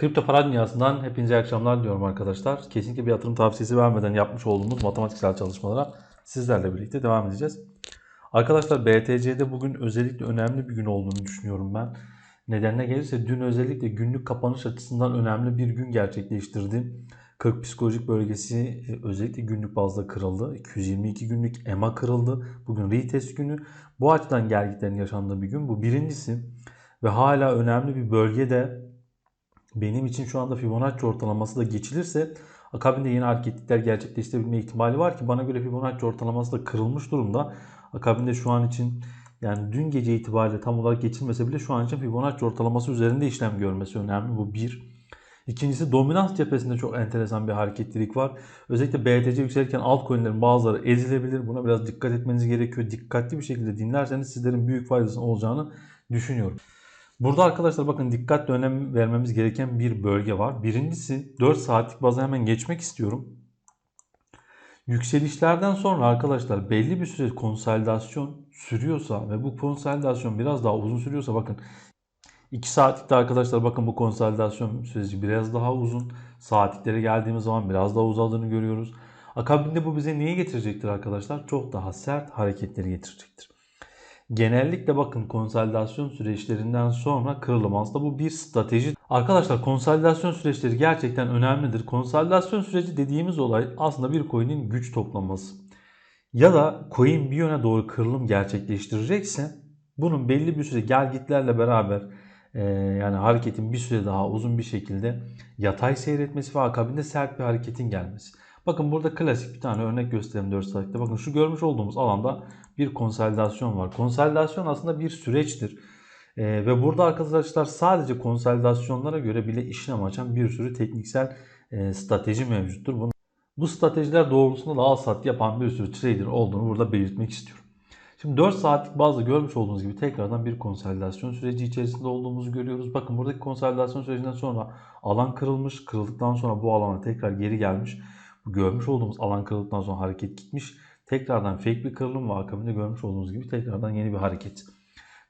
Kripto para dünyasından hepinize iyi akşamlar diliyorum arkadaşlar. Kesinlikle bir yatırım tavsiyesi vermeden yapmış olduğumuz matematiksel çalışmalara sizlerle birlikte devam edeceğiz. Arkadaşlar BTC'de bugün özellikle önemli bir gün olduğunu düşünüyorum ben. Nedenine gelirse dün özellikle günlük kapanış açısından önemli bir gün gerçekleştirdi. 40 psikolojik bölgesi e, özellikle günlük bazda kırıldı. 222 günlük EMA kırıldı. Bugün retest günü. Bu açıdan gelgitlerin yaşandığı bir gün. Bu birincisi ve hala önemli bir bölgede benim için şu anda Fibonacci ortalaması da geçilirse akabinde yeni hareketlikler gerçekleştirebilme ihtimali var ki bana göre Fibonacci ortalaması da kırılmış durumda. Akabinde şu an için yani dün gece itibariyle tam olarak geçilmese bile şu an için Fibonacci ortalaması üzerinde işlem görmesi önemli. Bu bir. İkincisi dominans cephesinde çok enteresan bir hareketlilik var. Özellikle BTC yükselirken altcoin'lerin bazıları ezilebilir. Buna biraz dikkat etmeniz gerekiyor. Dikkatli bir şekilde dinlerseniz sizlerin büyük faydası olacağını düşünüyorum. Burada arkadaşlar bakın dikkatle önem vermemiz gereken bir bölge var. Birincisi 4 saatlik baza hemen geçmek istiyorum. Yükselişlerden sonra arkadaşlar belli bir süre konsolidasyon sürüyorsa ve bu konsolidasyon biraz daha uzun sürüyorsa bakın 2 saatlikte arkadaşlar bakın bu konsolidasyon süreci biraz daha uzun. Saatliklere geldiğimiz zaman biraz daha uzadığını görüyoruz. Akabinde bu bize neyi getirecektir arkadaşlar? Çok daha sert hareketleri getirecektir. Genellikle bakın konsolidasyon süreçlerinden sonra kırılım aslında bu bir strateji. Arkadaşlar konsolidasyon süreçleri gerçekten önemlidir. Konsolidasyon süreci dediğimiz olay aslında bir coin'in güç toplaması. Ya da coin bir yöne doğru kırılım gerçekleştirecekse bunun belli bir süre gelgitlerle beraber e, yani hareketin bir süre daha uzun bir şekilde yatay seyretmesi ve akabinde sert bir hareketin gelmesi. Bakın burada klasik bir tane örnek göstereyim 4 saatte. Bakın şu görmüş olduğumuz alanda bir konsolidasyon var. Konsolidasyon aslında bir süreçtir. Ee, ve burada arkadaşlar sadece konsolidasyonlara göre bile işlem açan bir sürü tekniksel e, strateji mevcuttur. Bunu, bu stratejiler doğrultusunda da al sat yapan bir sürü trader olduğunu burada belirtmek istiyorum. Şimdi 4 saatlik bazda görmüş olduğunuz gibi tekrardan bir konsolidasyon süreci içerisinde olduğumuzu görüyoruz. Bakın buradaki konsolidasyon sürecinden sonra alan kırılmış. Kırıldıktan sonra bu alana tekrar geri gelmiş. Görmüş olduğumuz alan kırıldıktan sonra hareket gitmiş. Tekrardan fake bir kırılım ve akabinde görmüş olduğunuz gibi tekrardan yeni bir hareket.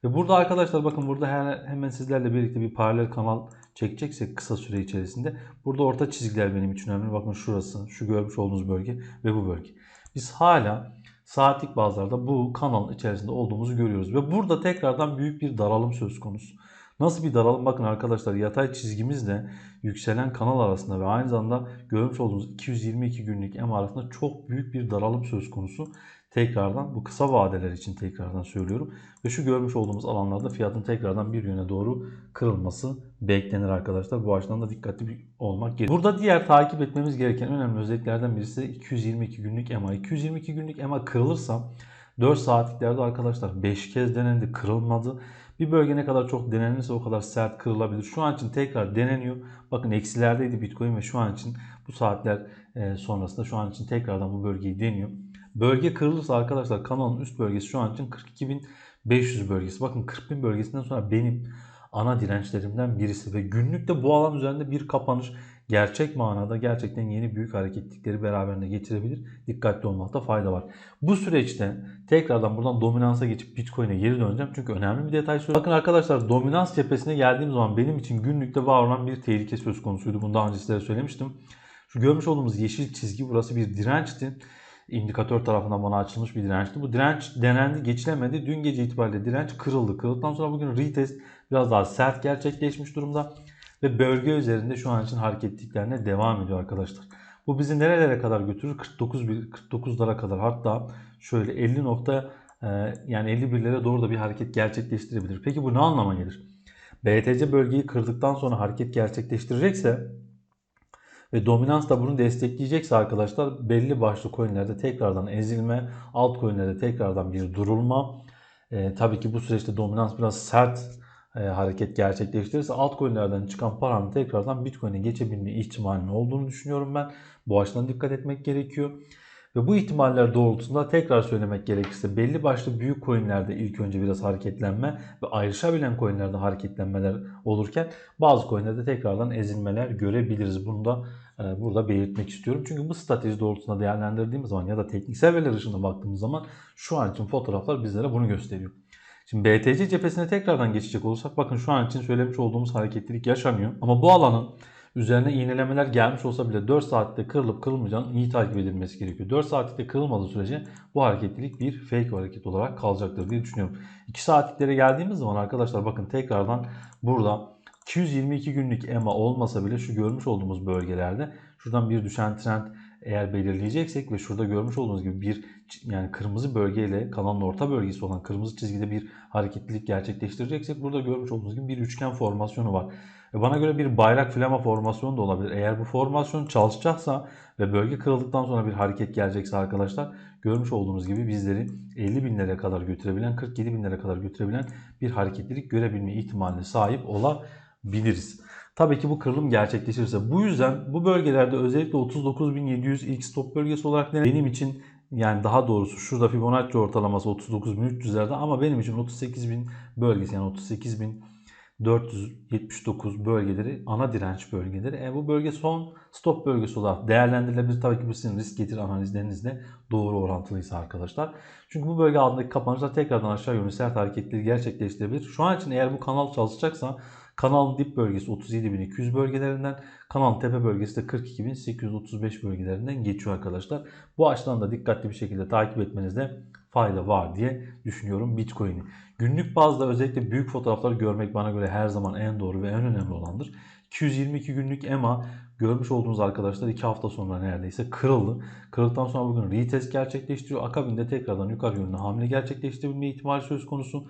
Ve burada arkadaşlar bakın burada hemen sizlerle birlikte bir paralel kanal çekeceksek kısa süre içerisinde burada orta çizgiler benim için önemli. Bakın şurası, şu görmüş olduğunuz bölge ve bu bölge. Biz hala saatlik bazlarda bu kanalın içerisinde olduğumuzu görüyoruz. Ve burada tekrardan büyük bir daralım söz konusu. Nasıl bir daralım? Bakın arkadaşlar yatay çizgimizle yükselen kanal arasında ve aynı zamanda görmüş olduğunuz 222 günlük EMA arasında çok büyük bir daralım söz konusu. Tekrardan bu kısa vadeler için tekrardan söylüyorum. Ve şu görmüş olduğumuz alanlarda fiyatın tekrardan bir yöne doğru kırılması beklenir arkadaşlar. Bu açıdan da dikkatli olmak gerekiyor. Burada diğer takip etmemiz gereken önemli özelliklerden birisi 222 günlük EMA. 222 günlük EMA kırılırsa 4 saatliklerde arkadaşlar 5 kez denendi kırılmadı. Bir bölge ne kadar çok denenirse o kadar sert kırılabilir. Şu an için tekrar deneniyor. Bakın eksilerdeydi Bitcoin ve şu an için bu saatler e, sonrasında şu an için tekrardan bu bölgeyi deniyor. Bölge kırılırsa arkadaşlar kanalın üst bölgesi şu an için 42.500 bölgesi. Bakın 40.000 bölgesinden sonra benim ana dirençlerimden birisi ve günlükte bu alan üzerinde bir kapanış gerçek manada gerçekten yeni büyük hareketlikleri beraberinde getirebilir. Dikkatli olmakta fayda var. Bu süreçte tekrardan buradan dominansa geçip Bitcoin'e geri döneceğim. Çünkü önemli bir detay söylüyorum. Bakın arkadaşlar dominans cephesine geldiğim zaman benim için günlükte var olan bir tehlike söz konusuydu. Bunu daha önce sizlere söylemiştim. Şu görmüş olduğumuz yeşil çizgi burası bir dirençti. İndikatör tarafından bana açılmış bir dirençti. Bu direnç denendi, geçilemedi. Dün gece itibariyle direnç kırıldı. Kırıldıktan sonra bugün retest biraz daha sert gerçekleşmiş durumda ve bölge üzerinde şu an için hareketliklerine devam ediyor arkadaşlar. Bu bizi nerelere kadar götürür? 49 49'lara kadar hatta şöyle 50 nokta e, yani 51'lere doğru da bir hareket gerçekleştirebilir. Peki bu ne anlama gelir? BTC bölgeyi kırdıktan sonra hareket gerçekleştirecekse ve dominans da bunu destekleyecekse arkadaşlar belli başlı coinlerde tekrardan ezilme, alt coinlerde tekrardan bir durulma. E, tabii ki bu süreçte dominans biraz sert e, hareket gerçekleştirirse altcoin'lerden çıkan paranın tekrardan Bitcoin'e geçebilme ihtimalinin olduğunu düşünüyorum ben. Bu açıdan dikkat etmek gerekiyor. Ve bu ihtimaller doğrultusunda tekrar söylemek gerekirse belli başlı büyük coinlerde ilk önce biraz hareketlenme ve ayrışabilen coinlerde hareketlenmeler olurken bazı coinlerde tekrardan ezilmeler görebiliriz. Bunu da e, burada belirtmek istiyorum. Çünkü bu strateji doğrultusunda değerlendirdiğimiz zaman ya da tekniksel veriler ışığında baktığımız zaman şu an için fotoğraflar bizlere bunu gösteriyor. Şimdi BTC cephesine tekrardan geçecek olursak bakın şu an için söylemiş olduğumuz hareketlilik yaşanıyor. Ama bu alanın üzerine iğnelemeler gelmiş olsa bile 4 saatte kırılıp kırılmayacağının iyi takip edilmesi gerekiyor. 4 saatlikte kırılmadığı sürece bu hareketlilik bir fake hareket olarak kalacaktır diye düşünüyorum. 2 saatliklere geldiğimiz zaman arkadaşlar bakın tekrardan burada 222 günlük EMA olmasa bile şu görmüş olduğumuz bölgelerde şuradan bir düşen trend eğer belirleyeceksek ve şurada görmüş olduğunuz gibi bir yani kırmızı bölgeyle kanalın orta bölgesi olan kırmızı çizgide bir hareketlilik gerçekleştireceksek burada görmüş olduğunuz gibi bir üçgen formasyonu var. Ve bana göre bir bayrak flama formasyonu da olabilir. Eğer bu formasyon çalışacaksa ve bölge kırıldıktan sonra bir hareket gelecekse arkadaşlar görmüş olduğunuz gibi bizleri 50 binlere kadar götürebilen 47 binlere kadar götürebilen bir hareketlilik görebilme ihtimaline sahip olabiliriz. Tabii ki bu kırılım gerçekleşirse. Bu yüzden bu bölgelerde özellikle 39.700 ilk stop bölgesi olarak benim için yani daha doğrusu şurada Fibonacci ortalaması 39.300'lerde ama benim için 38.000 bölgesi yani 38.479 bölgeleri ana direnç bölgeleri. E bu bölge son stop bölgesi olarak değerlendirilebilir. Tabii ki bu sizin risk getir analizlerinizle doğru orantılıysa arkadaşlar. Çünkü bu bölge altındaki kapanışlar tekrardan aşağı yönlü sert hareketleri gerçekleştirebilir. Şu an için eğer bu kanal çalışacaksa Kanalın dip bölgesi 37.200 bölgelerinden, kanalın tepe bölgesi de 42.835 bölgelerinden geçiyor arkadaşlar. Bu açıdan da dikkatli bir şekilde takip etmenizde fayda var diye düşünüyorum Bitcoin'i. Günlük bazda özellikle büyük fotoğrafları görmek bana göre her zaman en doğru ve en önemli olandır. 222 günlük EMA görmüş olduğunuz arkadaşlar 2 hafta sonra neredeyse kırıldı. Kırıldıktan sonra bugün retest gerçekleştiriyor. Akabinde tekrardan yukarı yönlü hamle gerçekleştirebilme ihtimali söz konusu.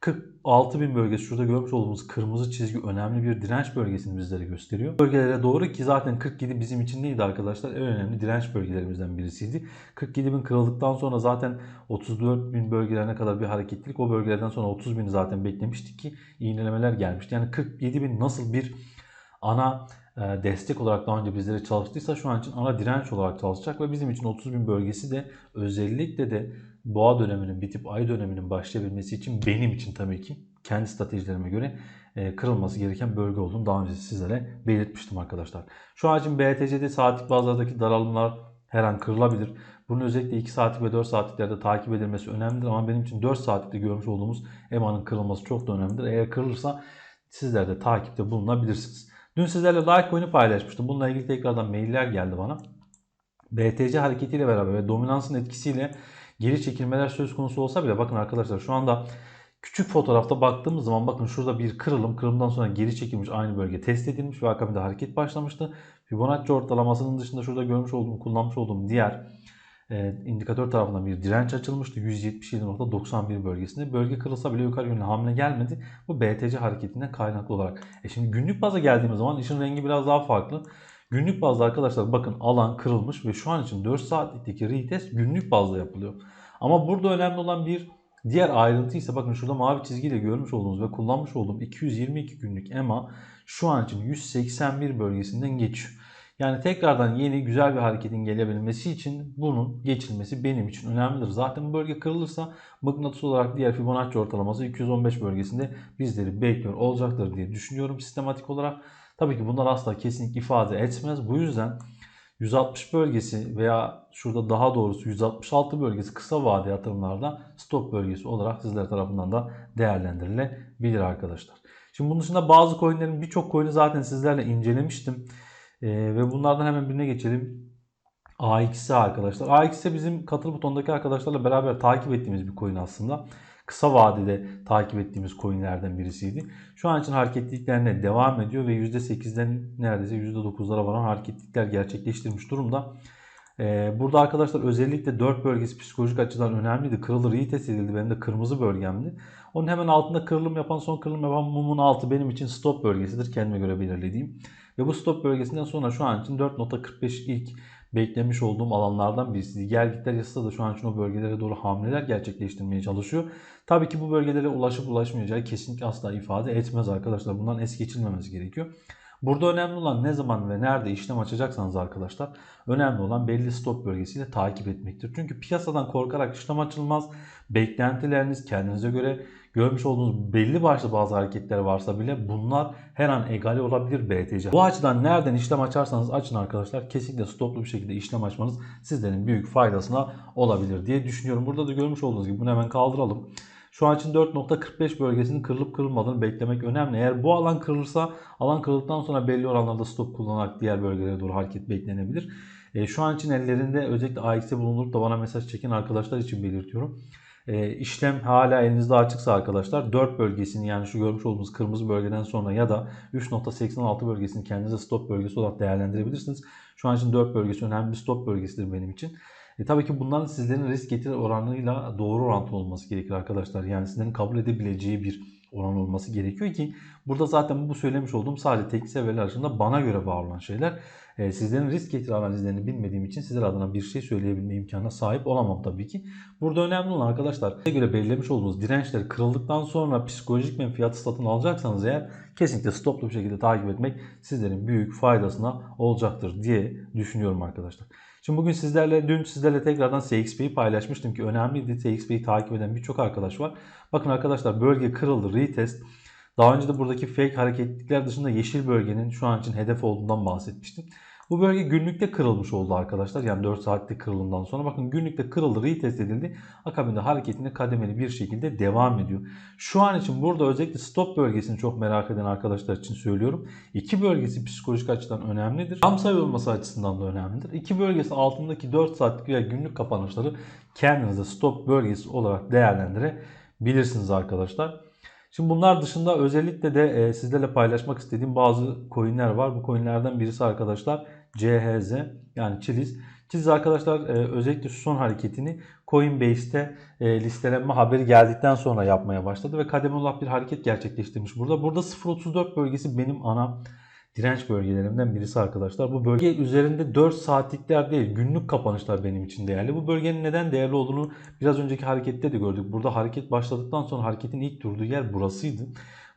46 bin bölgesi şurada görmüş olduğumuz kırmızı çizgi önemli bir direnç bölgesini bizlere gösteriyor. Bölgelere doğru ki zaten 47 bizim için neydi arkadaşlar? En önemli direnç bölgelerimizden birisiydi. 47 bin kırıldıktan sonra zaten 34 bin bölgelerine kadar bir hareketlilik. O bölgelerden sonra 30 bini zaten beklemiştik ki iğnelemeler gelmişti. Yani 47 bin nasıl bir ana destek olarak daha önce bizlere çalıştıysa şu an için ana direnç olarak çalışacak ve bizim için 30 bin bölgesi de özellikle de boğa döneminin bitip ay döneminin başlayabilmesi için benim için tabii ki kendi stratejilerime göre e, kırılması gereken bölge olduğunu daha önce sizlere belirtmiştim arkadaşlar. Şu an için BTC'de saatlik bazlardaki daralımlar her an kırılabilir. Bunun özellikle 2 saatlik ve 4 saatliklerde takip edilmesi önemlidir ama benim için 4 saatlikte görmüş olduğumuz EMA'nın kırılması çok da önemlidir. Eğer kırılırsa sizler de takipte bulunabilirsiniz. Dün sizlerle Litecoin'i paylaşmıştım. Bununla ilgili tekrardan mailler geldi bana. BTC hareketiyle beraber ve dominansın etkisiyle geri çekilmeler söz konusu olsa bile bakın arkadaşlar şu anda küçük fotoğrafta baktığımız zaman bakın şurada bir kırılım. Kırılımdan sonra geri çekilmiş aynı bölge test edilmiş ve akabinde hareket başlamıştı. Fibonacci ortalamasının dışında şurada görmüş olduğum, kullanmış olduğum diğer e, indikatör tarafından bir direnç açılmıştı. 177.91 bölgesinde. Bölge kırılsa bile yukarı yönlü hamle gelmedi. Bu BTC hareketinden kaynaklı olarak. E şimdi günlük baza geldiğimiz zaman işin rengi biraz daha farklı. Günlük bazda arkadaşlar bakın alan kırılmış ve şu an için 4 saatlikteki retest günlük bazda yapılıyor. Ama burada önemli olan bir diğer ayrıntı ise bakın şurada mavi çizgiyle görmüş olduğunuz ve kullanmış olduğum 222 günlük EMA şu an için 181 bölgesinden geçiyor. Yani tekrardan yeni güzel bir hareketin gelebilmesi için bunun geçilmesi benim için önemlidir. Zaten bu bölge kırılırsa mıknatıs olarak diğer Fibonacci ortalaması 215 bölgesinde bizleri bekliyor olacaktır diye düşünüyorum sistematik olarak. Tabii ki bunlar asla kesinlikle ifade etmez. Bu yüzden 160 bölgesi veya şurada daha doğrusu 166 bölgesi kısa vade yatırımlarda stop bölgesi olarak sizler tarafından da değerlendirilebilir arkadaşlar. Şimdi bunun dışında bazı coinlerin birçok coin'i zaten sizlerle incelemiştim. Ee, ve bunlardan hemen birine geçelim. AX'e arkadaşlar. AX'e bizim katıl butondaki arkadaşlarla beraber takip ettiğimiz bir coin aslında kısa vadede takip ettiğimiz coinlerden birisiydi. Şu an için hareketliliklerine devam ediyor ve %8'den neredeyse %9'lara varan hareketlilikler gerçekleştirmiş durumda. Ee, burada arkadaşlar özellikle 4 bölgesi psikolojik açıdan önemliydi. Kırılır iyi test edildi. Benim de kırmızı bölgemdi. Onun hemen altında kırılım yapan son kırılım yapan mumun altı benim için stop bölgesidir. Kendime göre belirlediğim. Ve bu stop bölgesinden sonra şu an için 4.45 ilk beklemiş olduğum alanlardan birisi. Gelgitler yasası da şu an için o bölgelere doğru hamleler gerçekleştirmeye çalışıyor. Tabii ki bu bölgelere ulaşıp ulaşmayacağı kesinlikle asla ifade etmez arkadaşlar. Bundan es geçilmemesi gerekiyor. Burada önemli olan ne zaman ve nerede işlem açacaksanız arkadaşlar önemli olan belli stop bölgesiyle takip etmektir. Çünkü piyasadan korkarak işlem açılmaz. Beklentileriniz kendinize göre görmüş olduğunuz belli başlı bazı hareketler varsa bile bunlar her an egale olabilir BTC. Bu açıdan nereden işlem açarsanız açın arkadaşlar kesinlikle stoplu bir şekilde işlem açmanız sizlerin büyük faydasına olabilir diye düşünüyorum. Burada da görmüş olduğunuz gibi bunu hemen kaldıralım. Şu an için 4.45 bölgesinin kırılıp kırılmadığını beklemek önemli. Eğer bu alan kırılırsa alan kırıldıktan sonra belli oranlarda stop kullanarak diğer bölgelere doğru hareket beklenebilir. E, şu an için ellerinde özellikle AX'e bulunup da bana mesaj çeken arkadaşlar için belirtiyorum. E, işlem hala elinizde açıksa arkadaşlar 4 bölgesini yani şu görmüş olduğunuz kırmızı bölgeden sonra ya da 3.86 bölgesini kendinize stop bölgesi olarak değerlendirebilirsiniz. Şu an için 4 bölgesi önemli bir stop bölgesidir benim için. E, tabii ki bunların sizlerin risk getiri oranıyla doğru orantılı olması gerekir arkadaşlar. Yani sizlerin kabul edebileceği bir oran olması gerekiyor ki burada zaten bu söylemiş olduğum sadece teknik veriler arasında bana göre var olan şeyler. E, sizlerin risk getiri analizlerini bilmediğim için sizler adına bir şey söyleyebilme imkanına sahip olamam tabii ki. Burada önemli olan arkadaşlar size göre belirlemiş olduğunuz dirençler kırıldıktan sonra psikolojik menfiyatı satın alacaksanız eğer kesinlikle stoplu bir şekilde takip etmek sizlerin büyük faydasına olacaktır diye düşünüyorum arkadaşlar. Şimdi bugün sizlerle, dün sizlerle tekrardan CXP'yi paylaşmıştım ki önemliydi. CXP'yi takip eden birçok arkadaş var. Bakın arkadaşlar bölge kırıldı, retest. Daha önce de buradaki fake hareketlikler dışında yeşil bölgenin şu an için hedef olduğundan bahsetmiştim. Bu bölge günlükte kırılmış oldu arkadaşlar. Yani 4 saatte kırılımdan sonra. Bakın günlükte kırıldı, retest edildi. Akabinde hareketine kademeli bir şekilde devam ediyor. Şu an için burada özellikle stop bölgesini çok merak eden arkadaşlar için söylüyorum. İki bölgesi psikolojik açıdan önemlidir. Tam sayı olması açısından da önemlidir. İki bölgesi altındaki 4 saatlik veya günlük kapanışları kendinize stop bölgesi olarak değerlendirebilirsiniz arkadaşlar. Şimdi bunlar dışında özellikle de e, sizlerle paylaşmak istediğim bazı coinler var. Bu coinlerden birisi arkadaşlar CHZ yani Chiliz. Chiliz arkadaşlar e, özellikle şu son hareketini Coinbase'te e, listelenme haberi geldikten sonra yapmaya başladı ve kademe olarak bir hareket gerçekleştirmiş burada. Burada 0.34 bölgesi benim ana direnç bölgelerimden birisi arkadaşlar. Bu bölge üzerinde 4 saatlikler değil günlük kapanışlar benim için değerli. Bu bölgenin neden değerli olduğunu biraz önceki harekette de gördük. Burada hareket başladıktan sonra hareketin ilk durduğu yer burasıydı.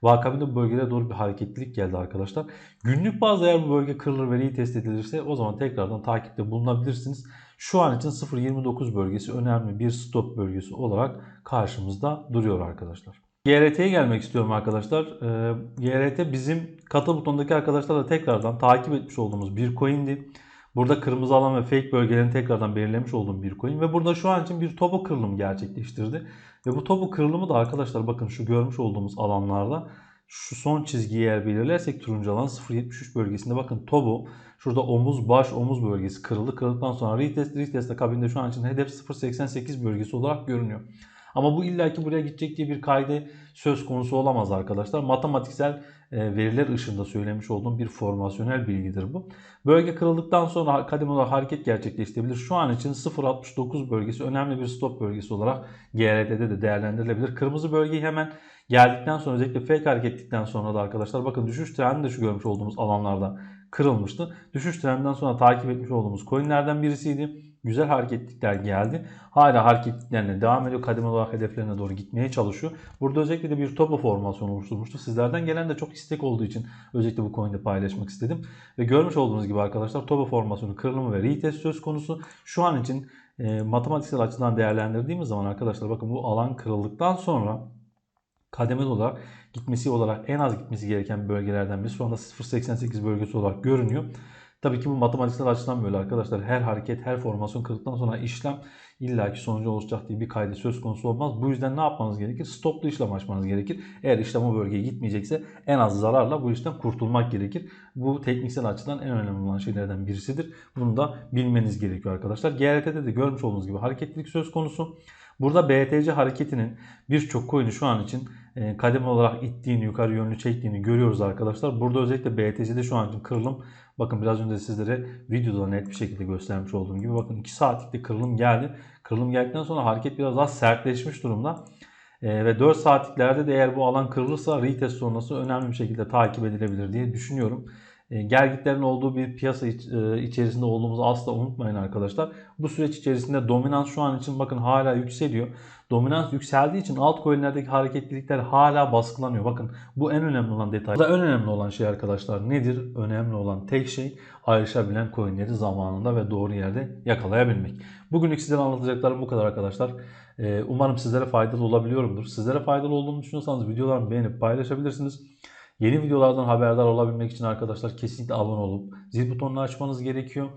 Ve bu bölgelere doğru bir hareketlilik geldi arkadaşlar. Günlük bazda eğer bu bölge kırılır ve test edilirse o zaman tekrardan takipte bulunabilirsiniz. Şu an için 0.29 bölgesi önemli bir stop bölgesi olarak karşımızda duruyor arkadaşlar. GRT'ye gelmek istiyorum arkadaşlar. Ee, GRT bizim katıl butonundaki arkadaşlarla tekrardan takip etmiş olduğumuz bir coin'di. Burada kırmızı alan ve fake bölgelerini tekrardan belirlemiş olduğum bir coin. Ve burada şu an için bir topu kırılım gerçekleştirdi. Ve bu topu kırılımı da arkadaşlar bakın şu görmüş olduğumuz alanlarda şu son çizgiyi eğer belirlersek turuncu alan 0.73 bölgesinde bakın tobu şurada omuz baş omuz bölgesi kırıldı. Kırıldıktan sonra retest retest akabinde şu an için hedef 0.88 bölgesi olarak görünüyor. Ama bu illaki buraya gidecek diye bir kaydı söz konusu olamaz arkadaşlar. Matematiksel e, veriler ışığında söylemiş olduğum bir formasyonel bilgidir bu. Bölge kırıldıktan sonra kademe olarak hareket gerçekleştirebilir. Şu an için 0.69 bölgesi önemli bir stop bölgesi olarak GRT'de de değerlendirilebilir. Kırmızı bölgeyi hemen geldikten sonra özellikle fake hareketlikten sonra da arkadaşlar bakın düşüş trendi de şu görmüş olduğumuz alanlarda kırılmıştı. Düşüş trendinden sonra takip etmiş olduğumuz coinlerden birisiydi. Güzel hareketlikler geldi. Hala hareketliklerine devam ediyor. Kademe olarak hedeflerine doğru gitmeye çalışıyor. Burada özellikle de bir topo formasyonu oluşturmuştu. Sizlerden gelen de çok istek olduğu için özellikle bu coin'de paylaşmak istedim. Ve görmüş olduğunuz gibi arkadaşlar topo formasyonu kırılımı ve retest söz konusu. Şu an için e, matematiksel açıdan değerlendirdiğimiz zaman arkadaşlar bakın bu alan kırıldıktan sonra kademeli olarak gitmesi olarak en az gitmesi gereken bölgelerden biri. Şu anda 0.88 bölgesi olarak görünüyor. Tabii ki bu matematiksel açıdan böyle arkadaşlar. Her hareket, her formasyon kırdıktan sonra işlem illaki sonucu olacak diye bir kaydı söz konusu olmaz. Bu yüzden ne yapmanız gerekir? Stoplu işlem açmanız gerekir. Eğer işlem o bölgeye gitmeyecekse en az zararla bu işten kurtulmak gerekir. Bu tekniksel açıdan en önemli olan şeylerden birisidir. Bunu da bilmeniz gerekiyor arkadaşlar. GRT'de de görmüş olduğunuz gibi hareketlilik söz konusu. Burada BTC hareketinin birçok coin'i şu an için e, kademe olarak ittiğini, yukarı yönlü çektiğini görüyoruz arkadaşlar. Burada özellikle BTC'de şu an için kırılım Bakın biraz önce sizlere videoda net bir şekilde göstermiş olduğum gibi bakın 2 saatlik de kırılım geldi. Kırılım geldikten sonra hareket biraz daha sertleşmiş durumda. E, ve 4 saatliklerde de eğer bu alan kırılırsa retest sonrası önemli bir şekilde takip edilebilir diye düşünüyorum. E, gergitlerin olduğu bir piyasa e, içerisinde olduğumuzu asla unutmayın arkadaşlar. Bu süreç içerisinde dominans şu an için bakın hala yükseliyor. Dominans yükseldiği için altcoin'lerdeki hareketlilikler hala baskılanıyor. Bakın bu en önemli olan detay. Burada en önemli olan şey arkadaşlar nedir? Önemli olan tek şey ayrışabilen coin'leri zamanında ve doğru yerde yakalayabilmek. Bugünlük sizlere anlatacaklarım bu kadar arkadaşlar. E, umarım sizlere faydalı olabiliyorumdur. Sizlere faydalı olduğunu düşünüyorsanız videolarımı beğenip paylaşabilirsiniz. Yeni videolardan haberdar olabilmek için arkadaşlar kesinlikle abone olup zil butonunu açmanız gerekiyor.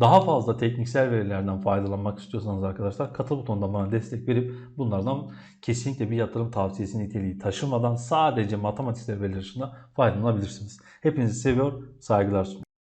Daha fazla tekniksel verilerden faydalanmak istiyorsanız arkadaşlar katıl butonundan bana destek verip bunlardan kesinlikle bir yatırım tavsiyesi niteliği taşımadan sadece matematiksel veriler faydalanabilirsiniz. Hepinizi seviyor, saygılar sunuyorum.